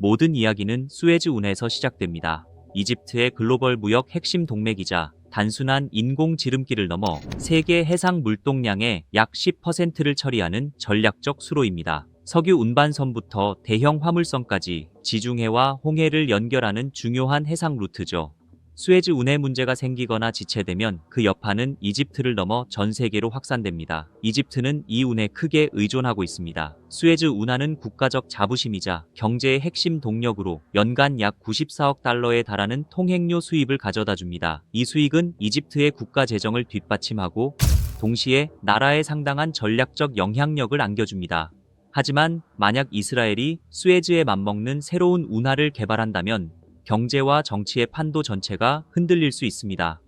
모든 이야기는 수에즈 운해에서 시작됩니다. 이집트의 글로벌 무역 핵심 동맥이자 단순한 인공 지름길을 넘어 세계 해상 물동량의 약 10%를 처리하는 전략적 수로입니다. 석유 운반선부터 대형 화물선까지 지중해와 홍해를 연결하는 중요한 해상 루트죠. 수에즈 운해 문제가 생기거나 지체되면 그 여파는 이집트를 넘어 전 세계로 확산됩니다. 이집트는 이 운에 크게 의존하고 있습니다. 수에즈 운하는 국가적 자부심이자 경제의 핵심 동력으로 연간 약 94억 달러에 달하는 통행료 수입을 가져다 줍니다. 이 수익은 이집트의 국가 재정을 뒷받침하고 동시에 나라에 상당한 전략적 영향력을 안겨줍니다. 하지만 만약 이스라엘이 수에즈에 맞먹는 새로운 운하를 개발한다면 경제와 정치의 판도 전체가 흔들릴 수 있습니다.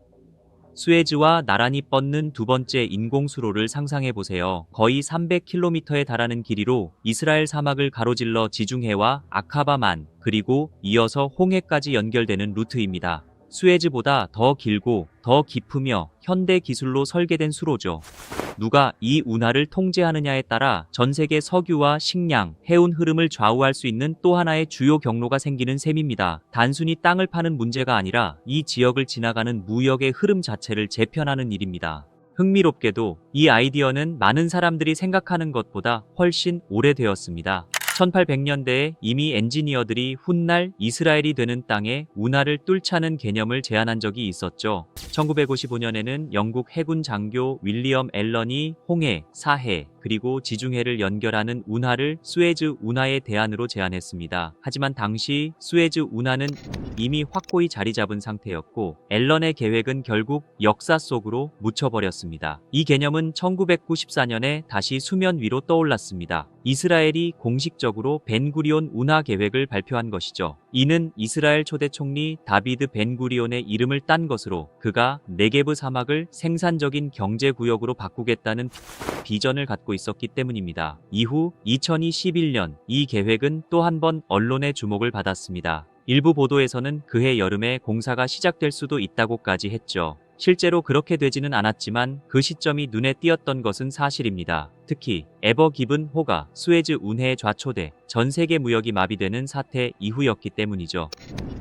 수에즈와 나란히 뻗는 두 번째 인공수로를 상상해 보세요. 거의 300km에 달하는 길이로 이스라엘 사막을 가로질러 지중해와 아카바만 그리고 이어서 홍해까지 연결되는 루트입니다. 수에즈보다 더 길고 더 깊으며 현대 기술로 설계된 수로죠. 누가 이 운하를 통제하느냐에 따라 전 세계 석유와 식량, 해운 흐름을 좌우할 수 있는 또 하나의 주요 경로가 생기는 셈입니다. 단순히 땅을 파는 문제가 아니라 이 지역을 지나가는 무역의 흐름 자체를 재편하는 일입니다. 흥미롭게도 이 아이디어는 많은 사람들이 생각하는 것보다 훨씬 오래되었습니다. 1800년대에 이미 엔지니어들이 훗날 이스라엘이 되는 땅에 운하를 뚫자는 개념을 제안한 적이 있었죠. 1955년에는 영국 해군 장교 윌리엄 앨런이 홍해, 사해, 그리고 지중해를 연결하는 운하를 수에즈 운하의 대안으로 제안했습니다. 하지만 당시 수에즈 운하는 이미 확고히 자리 잡은 상태였고 앨런의 계획은 결국 역사 속으로 묻혀버렸습니다. 이 개념은 1994년에 다시 수면 위로 떠올랐습니다. 이스라엘이 공식적으로 벤구리온 운하 계획을 발표한 것이죠. 이는 이스라엘 초대 총리 다비드 벤구리온의 이름을 딴 것으로 그가 네게브 사막을 생산적인 경제 구역으로 바꾸겠다는 비전을 갖고 있었기 때문입니다. 이후 2021년 이 계획은 또 한 번 언론의 주목을 받았습니다. 일부 보도에서는 그해 여름에 공사가 시작될 수도 있다고까지 했죠. 실제로 그렇게 되지는 않았지만 그 시점이 눈에 띄었던 것은 사실입니다. 특히 에버 기븐 호가 수에즈 운해에 좌초돼 전 세계 무역이 마비되는 사태 이후였기 때문이죠.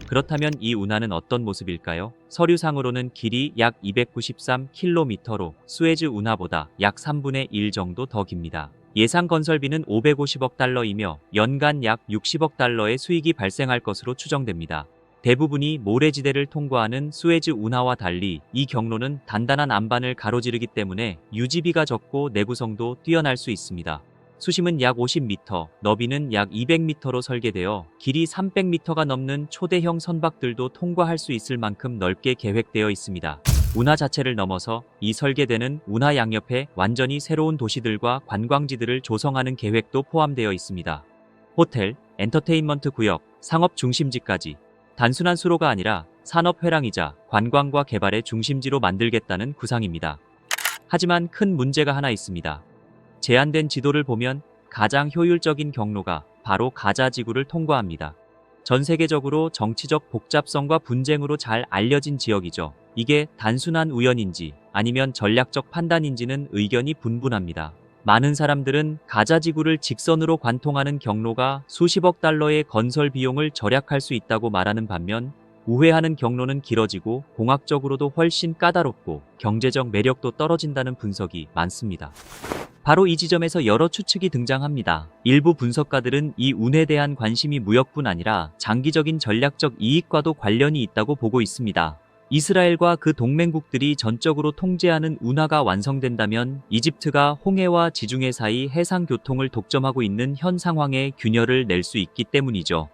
그렇다면 이 운하는 어떤 모습일까요? 서류상으로는 길이 약 293km로 수에즈 운하보다 약 3분의 1 정도 더 깁니다. 예상 건설비는 550억 달러이며 연간 약 60억 달러의 수익이 발생할 것으로 추정됩니다. 대부분이 모래지대를 통과하는 수에즈 운하와 달리 이 경로는 단단한 안반을 가로지르기 때문에 유지비가 적고 내구성도 뛰어날 수 있습니다. 수심은 약 50m, 너비는 약 200m로 설계되어 길이 300m가 넘는 초대형 선박들도 통과할 수 있을 만큼 넓게 계획되어 있습니다. 운하 자체를 넘어서 이 설계되는 운하 양옆에 완전히 새로운 도시들과 관광지들을 조성하는 계획도 포함되어 있습니다. 호텔, 엔터테인먼트 구역, 상업 중심지까지 단순한 수로가 아니라 산업 회랑이자 관광과 개발의 중심지로 만들겠다는 구상입니다. 하지만 큰 문제가 하나 있습니다. 제한된 지도를 보면 가장 효율적인 경로가 바로 가자 지구를 통과합니다. 전 세계적으로 정치적 복잡성과 분쟁으로 잘 알려진 지역이죠. 이게 단순한 우연인지 아니면 전략적 판단인지는 의견이 분분합니다. 많은 사람들은 가자지구를 직선으로 관통하는 경로가 수십억 달러의 건설 비용을 절약할 수 있다고 말하는 반면 우회하는 경로는 길어지고 공학적으로도 훨씬 까다롭고 경제적 매력도 떨어진다는 분석이 많습니다. 바로 이 지점에서 여러 추측이 등장합니다. 일부 분석가들은 이 운에 대한 관심이 무역뿐 아니라 장기적인 전략적 이익과도 관련이 있다고 보고 있습니다. 이스라엘과 그 동맹국들이 전적으로 통제하는 운하가 완성된다면 이집트가 홍해와 지중해 사이 해상 교통을 독점하고 있는 현 상황에 균열을 낼 수 있기 때문이죠.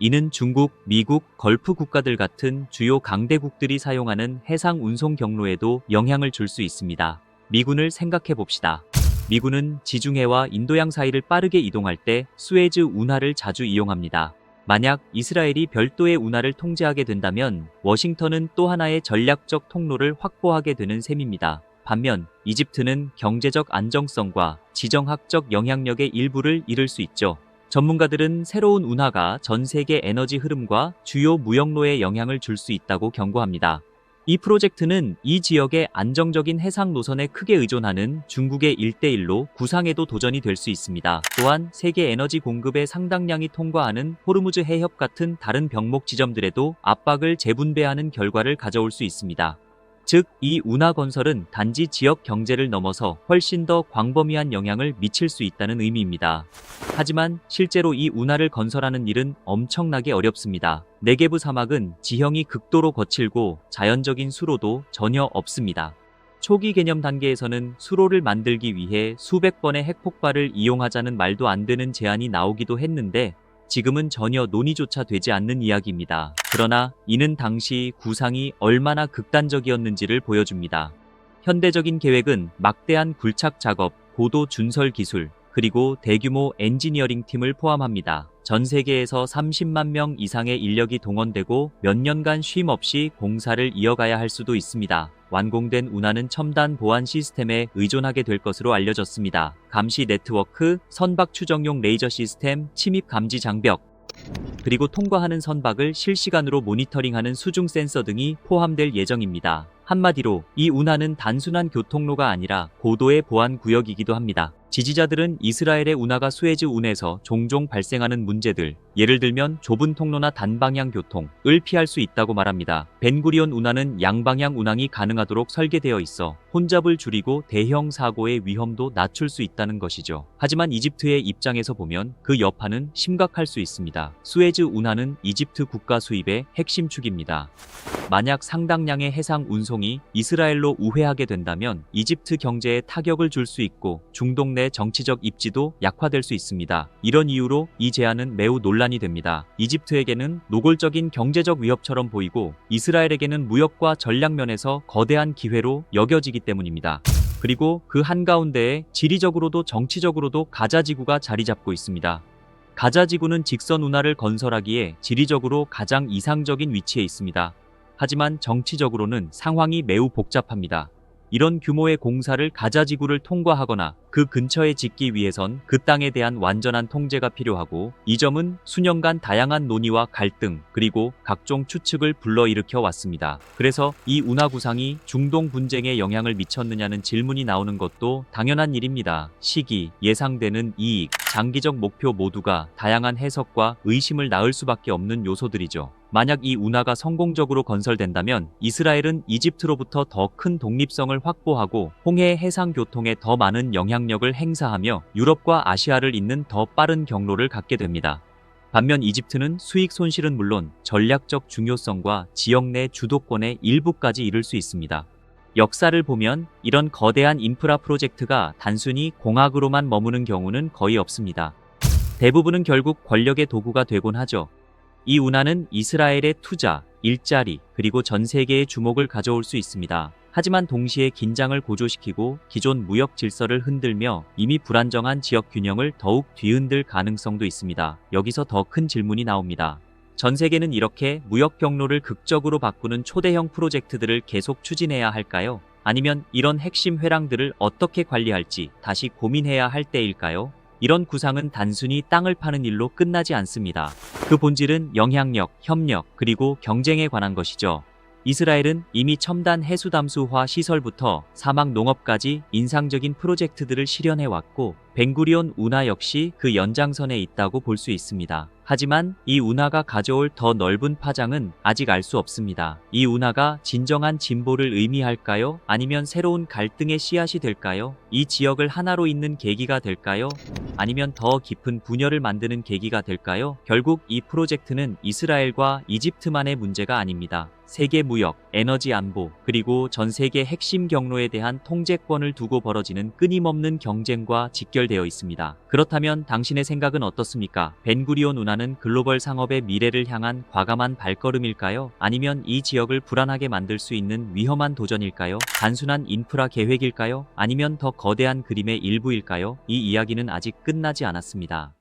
이는 중국, 미국, 걸프 국가들 같은 주요 강대국들이 사용하는 해상 운송 경로에도 영향을 줄 수 있습니다. 미군을 생각해 봅시다. 미군은 지중해와 인도양 사이를 빠르게 이동할 때 수에즈 운하를 자주 이용합니다. 만약 이스라엘이 별도의 운하를 통제하게 된다면 워싱턴은 또 하나의 전략적 통로를 확보하게 되는 셈입니다. 반면 이집트는 경제적 안정성과 지정학적 영향력의 일부를 잃을 수 있죠. 전문가들은 새로운 운하가 전 세계 에너지 흐름과 주요 무역로에 영향을 줄 수 있다고 경고합니다. 이 프로젝트는 이 지역의 안정적인 해상 노선에 크게 의존하는 중국의 일대일로 구상에도 도전이 될 수 있습니다. 또한 세계 에너지 공급의 상당량이 통과하는 호르무즈 해협 같은 다른 병목 지점들에도 압박을 재분배하는 결과를 가져올 수 있습니다. 즉, 이 운하 건설은 단지 지역 경제를 넘어서 훨씬 더 광범위한 영향을 미칠 수 있다는 의미입니다. 하지만 실제로 이 운하를 건설하는 일은 엄청나게 어렵습니다. 네게브 사막은 지형이 극도로 거칠고 자연적인 수로도 전혀 없습니다. 초기 개념 단계에서는 수로를 만들기 위해 수백 번의 핵폭발을 이용하자는 말도 안 되는 제안이 나오기도 했는데 지금은 전혀 논의조차 되지 않는 이야기입니다. 그러나 이는 당시 구상이 얼마나 극단적이었는지를 보여줍니다. 현대적인 계획은 막대한 굴착 작업, 고도 준설 기술, 그리고 대규모 엔지니어링 팀을 포함합니다. 전 세계에서 30만 명 이상의 인력이 동원되고 몇 년간 쉼 없이 공사를 이어가야 할 수도 있습니다. 완공된 운하는 첨단 보안 시스템에 의존하게 될 것으로 알려졌습니다. 감시 네트워크, 선박 추정용 레이저 시스템, 침입 감지 장벽, 그리고 통과하는 선박을 실시간으로 모니터링하는 수중 센서 등이 포함될 예정입니다. 한마디로 이 운하는 단순한 교통로가 아니라 고도의 보안 구역이기도 합니다. 지지자들은 이스라엘의 운하가 수에즈 운에서 종종 발생하는 문제들, 예를 들면 좁은 통로나 단방향 교통을 피할 수 있다고 말합니다. 벤구리온 운하는 양방향 운항이 가능하도록 설계되어 있어 혼잡을 줄이고 대형 사고의 위험도 낮출 수 있다는 것이죠. 하지만 이집트의 입장에서 보면 그 여파는 심각할 수 있습니다. 수에즈 운하는 이집트 국가 수입의 핵심 축입니다. 만약 상당량의 해상 운송 이 이스라엘로 우회하게 된다면 이집트 경제에 타격을 줄 수 있고 중동 내 정치적 입지도 약화될 수 있습니다. 이런 이유로 이 제안은 매우 논란이 됩니다. 이집트에게는 노골적인 경제적 위협처럼 보이고 이스라엘에게는 무역과 전략 면에서 거대한 기회로 여겨지기 때문입니다. 그리고 그 한가운데에 지리적으로도 정치적으로도 가자 지구가 자리 잡고 있습니다. 가자 지구는 직선 운하를 건설하기에 지리적으로 가장 이상적인 위치에 있습니다. 하지만 정치적으로는 상황이 매우 복잡합니다. 이런 규모의 공사를 가자지구를 통과하거나 그 근처에 짓기 위해선 그 땅에 대한 완전한 통제가 필요하고 이 점은 수년간 다양한 논의와 갈등 그리고 각종 추측을 불러일으켜 왔습니다. 그래서 이 운하 구상이 중동 분쟁에 영향을 미쳤느냐는 질문이 나오는 것도 당연한 일입니다. 시기, 예상되는 이익, 장기적 목표 모두가 다양한 해석과 의심을 낳을 수밖에 없는 요소들이죠. 만약 이 운하가 성공적으로 건설된다면 이스라엘은 이집트로부터 더 큰 독립성을 확보하고 홍해 해상 교통에 더 많은 영향력을 행사하며 유럽과 아시아를 잇는 더 빠른 경로를 갖게 됩니다. 반면 이집트는 수익 손실은 물론 전략적 중요성과 지역 내 주도권의 일부까지 이룰 수 있습니다. 역사를 보면 이런 거대한 인프라 프로젝트가 단순히 공학으로만 머무는 경우는 거의 없습니다. 대부분은 결국 권력의 도구가 되곤 하죠. 이 운하는 이스라엘의 투자, 일자리, 그리고 전 세계의 주목을 가져올 수 있습니다. 하지만 동시에 긴장을 고조시키고 기존 무역 질서를 흔들며 이미 불안정한 지역 균형을 더욱 뒤흔들 가능성도 있습니다. 여기서 더 큰 질문이 나옵니다. 전 세계는 이렇게 무역 경로를 극적으로 바꾸는 초대형 프로젝트들을 계속 추진해야 할까요? 아니면 이런 핵심 회랑들을 어떻게 관리할지 다시 고민해야 할 때일까요? 이런 구상은 단순히 땅을 파는 일로 끝나지 않습니다. 그 본질은 영향력, 협력, 그리고 경쟁에 관한 것이죠. 이스라엘은 이미 첨단 해수담수화 시설부터 사막 농업까지 인상적인 프로젝트들을 실현해 왔고 벵구리온 운하 역시 그 연장선에 있다고 볼 수 있습니다. 하지만 이 운하가 가져올 더 넓은 파장은 아직 알 수 없습니다. 이 운하가 진정한 진보를 의미할까요? 아니면 새로운 갈등의 씨앗이 될까요? 이 지역을 하나로 잇는 계기가 될까요? 아니면 더 깊은 분열을 만드는 계기가 될까요? 결국 이 프로젝트는 이스라엘과 이집트만의 문제가 아닙니다. 세계 무역, 에너지 안보, 그리고 전 세계 핵심 경로에 대한 통제권을 두고 벌어지는 끊임없는 경쟁과 직결되어 있습니다. 그렇다면 당신의 생각은 어떻습니까? 벤구리온 운하는 글로벌 상업의 미래를 향한 과감한 발걸음일까요? 아니면 이 지역을 불안하게 만들 수 있는 위험한 도전일까요? 단순한 인프라 계획일까요? 아니면 더 거대한 그림의 일부일까요? 이 이야기는 아직 끝나지 않았습니다.